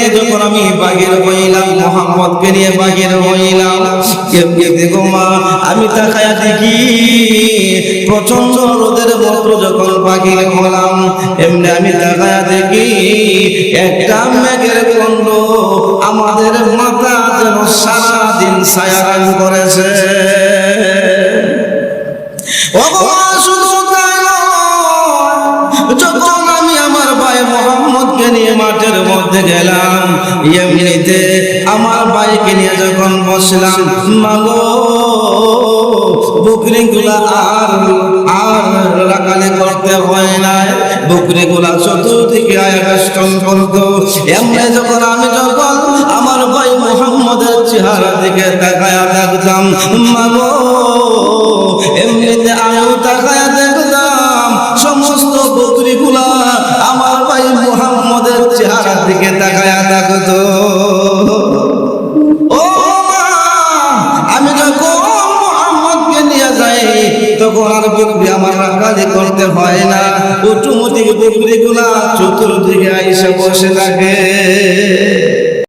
নিয়ে যখন আমি বাগের হইলাম, মোহাম্মদকে নিয়ে বাগের হইলাম, কেমনি দেখো মা, আমি তাকায়া দেখি, প্রচণ্ড রোদের মতো যখন হলাম, এমনি আমি তাকায়া দেখি, একটা মেঘের আমাদের মাথা যেন সারাদিন ছায়ারান করেছে। ভগবান নিয়ে মাঠের মধ্যে গেলাম। এমনিতে আমার ভাইকে নিয়ে যখন বসলাম, মাগো বকরি গুলা আর আর রাখালে করতে হয় না। বকরি গুলা চতুর্দিকে আয়াবেষ্টন করতো এমনি যখন আমি যখন আমার ভাই মোহাম্মদের চেহারা দিকে তাকায়া থাকতাম মাগো দিকে তাকায়া থাকতো ও আমি যখন মোহাম্মদকে নিয়ে যাই, তখন আর বকরি আমার করতে হয় না। অটোমেটিক বকরিগুলা চতুর্দিকে আইসে বসে থাকে।